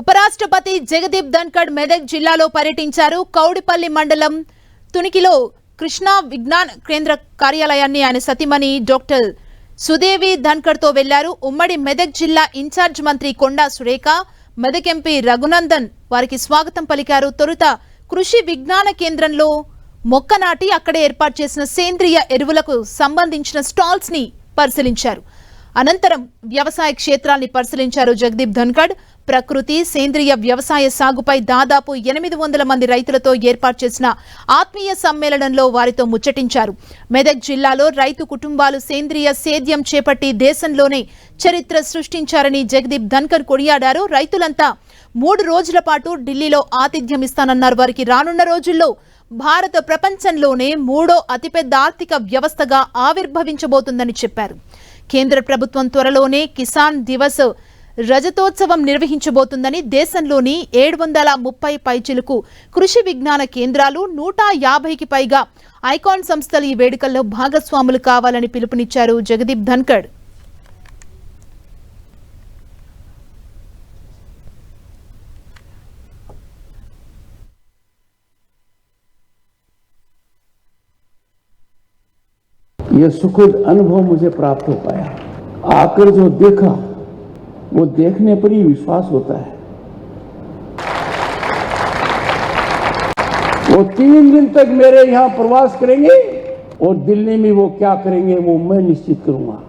ఉపరాష్ట్రపతి జగదీప్ ధన్కడ్ మెదక్ జిల్లాలో పర్యటించారు. కౌడిపల్లి మండలం తునికిలో కృష్ణా విజ్ఞాన కేంద్ర కార్యాలయాన్ని ఆయన సతీమణి డాక్టర్ సుదేవి ధన్కడ్తో వెళ్ళారు. ఉమ్మడి మెదక్ జిల్లా ఇన్ఛార్జ్ మంత్రి కొండా సురేఖ మెదక్ ఎంపీ రఘునందన్ వారికి స్వాగతం పలికారు. తొలుత కృషి విజ్ఞాన కేంద్రంలో మొక్క నాటి అక్కడే ఏర్పాటు చేసిన సేంద్రియ ఎరువులకు సంబంధించిన స్టాల్స్ని పరిశీలించారు. అనంతరం వ్యవసాయ క్షేత్రాల్ని పరిశీలించారు జగదీప్ ధన్కడ్ ప్రకృతి సేంద్రియ వ్యవసాయ సాగుపై దాదాపు ఎనిమిది వందల మంది రైతులతో ఏర్పాటు చేసిన ఆత్మీయ సమ్మేళనంలో వారితో ముచ్చటించారు. మెదక్ జిల్లాలో రైతు కుటుంబాలు సేంద్రియ సేద్యం చేపట్టి దేశంలోనే చరిత్ర సృష్టించారని జగదీప్ ధన్కర్ కొనియాడారు. రైతులంతా మూడు రోజుల పాటు ఢిల్లీలో ఆతిథ్యం ఇస్తానన్నారు. వారికి రానున్న రోజుల్లో భారత ప్రపంచంలోనే మూడో అతిపెద్ద ఆర్థిక వ్యవస్థగా ఆవిర్భవించబోతుందని చెప్పారు. కేంద్ర ప్రభుత్వం త్వరలోనే కిసాన్ దివస్ రజతోత్సవం నిర్వహించబోతుందని దేశంలోని ఏడు వందల ముప్పై పైచిలకు కృషి విజ్ఞాన కేంద్రాలు నూట యాభైకి పైగా ఐకాన్ సంస్థలు ఈ వేడుకల్లో భాగస్వాములు కావాలని పిలుపునిచ్చారు జగదీప్ ధన్కడ్ ये सुखद अनुभव मुझे प्राप्त हो पाया आकर जो देखा वो देखने पर ही विश्वास होता है। वो तीन दिन तक मेरे यहाँ प्रवास करेंगे और दिल्ली में वो क्या करेंगे वो मैं निश्चित करूँगा।